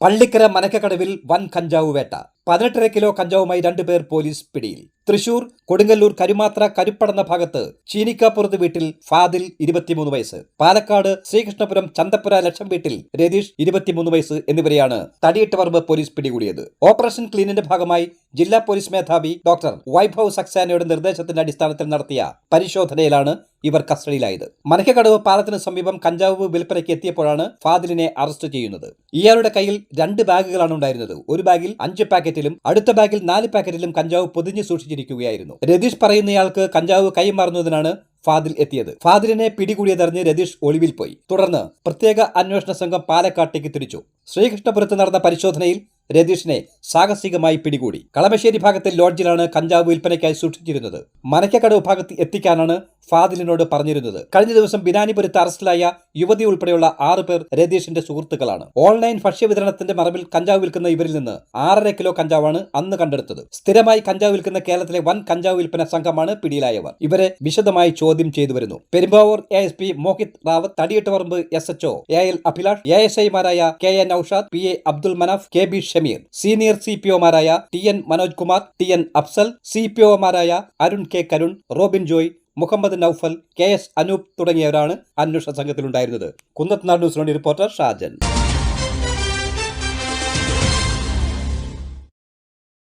പള്ളിക്കര മനക്കക്കടവിൽ വൻ കഞ്ചാവ് വേട്ട. പതിനെട്ടര കിലോ കഞ്ചാവുമായി രണ്ടുപേർ പോലീസ് പിടിയിൽ. തൃശൂർ കൊടുങ്ങല്ലൂർ കരുമാത്ര കരുപ്പടന്ന ഭാഗത്ത് ചീനിക്കാപ്പുറത്ത് വീട്ടിൽ ഫാദിൽ ഇരുപത്തിമൂന്ന് വയസ്സ്. പാലക്കാട് ശ്രീകൃഷ്ണപുരം ചന്തപ്പുര ലക്ഷം വീട്ടിൽ രതീഷ് ഇരുപത്തിമൂന്ന് വയസ്സ് എന്നിവരെയാണ് തടിയിട്ട് പറമ്പ് പോലീസ് പിടികൂടിയത്. ഓപ്പറേഷൻ ക്ലീനിന്റെ ഭാഗമായി ജില്ലാ പോലീസ് മേധാവി ഡോക്ടർ വൈഭവ് സക്സേനയുടെ നിർദ്ദേശത്തിന്റെ അടിസ്ഥാനത്തിൽ നടത്തിയ പരിശോധനയിലാണ് ഇവർ കസ്റ്റഡിയിലായത്. മനഹ്യകടവ് പാലത്തിന് സമീപം കഞ്ചാവ് വിൽപ്പനയ്ക്ക് എത്തിയപ്പോഴാണ് ഫാദിലിനെ അറസ്റ്റ് ചെയ്യുന്നത്. ഇയാളുടെ കയ്യിൽ രണ്ട് ബാഗുകളാണ് ഉണ്ടായിരുന്നത്. ഒരു ബാഗിൽ അഞ്ച് പാക്കറ്റിലും അടുത്ത ബാഗിൽ നാല് പാക്കറ്റിലും കഞ്ചാവ് പൊതിഞ്ഞു സൂക്ഷിച്ചിരിക്കുകയായിരുന്നു. രതീഷ് പറയുന്നയാൾക്ക് കഞ്ചാവ് കൈമാറുന്നതിനാണ് ഫാദിൽ എത്തിയത്. ഫാദിലിനെ പിടികൂടിയതറിഞ്ഞ് രതീഷ് ഒളിവിൽ പോയി. തുടർന്ന് പ്രത്യേക അന്വേഷണ സംഘം പാലക്കാട്ടേക്ക് തിരിച്ചു. ശ്രീകൃഷ്ണപുരത്ത് നടന്ന പരിശോധനയിൽ രതീഷിനെ സാഹസികമായി പിടികൂടി. കളമശ്ശേരി ഭാഗത്തെ ലോഡ്ജിലാണ് കഞ്ചാവ് വിൽപ്പനയ്ക്കായി സൂക്ഷിച്ചിരുന്നത്. മനക്കക്കടവ് ഭാഗത്ത് എത്തിക്കാനാണ് ഫാദിലിനോട് പറഞ്ഞിരുന്നത്. കഴിഞ്ഞ ദിവസം ബിനാനിപുരത്ത് അറസ്റ്റിലായ യുവതി ഉൾപ്പെടെയുള്ള ആറ് പേർ രതീഷിന്റെ സുഹൃത്തുക്കളാണ്. ഓൺലൈൻ ഭക്ഷ്യവിതരണത്തിന്റെ മറവിൽ കഞ്ചാവ് വിൽക്കുന്ന ഇവരിൽ നിന്ന് ആറര കിലോ കഞ്ചാവാണ് അന്ന് കണ്ടെടുത്തത്. സ്ഥിരമായി കഞ്ചാവ് വിൽക്കുന്ന കേരളത്തിലെ വൻ കഞ്ചാവ് വിൽപ്പന സംഘമാണ് പിടിയിലായവർ. ഇവരെ വിശദമായി ചോദ്യം ചെയ്തു വരുന്നു. Perumbavoor A S P Mohit Rawat Thadiyittaparambu S H A L Abhilash A S ഐമാരായ K N Aushad P A Abdul Manaf K B Shameer senior C P ഒമാരായ T N Manoj Kumar T N Afsal C P ഒമാരായ Arun K Karun Robin Joy Muhammad Naufal K S Anoop തുടങ്ങിയവരാണ് അന്വേഷണ സംഘത്തിലുണ്ടായിരുന്നത്. കുന്നത്ത് നാട് ന്യൂസിനോട് reporter Shajan.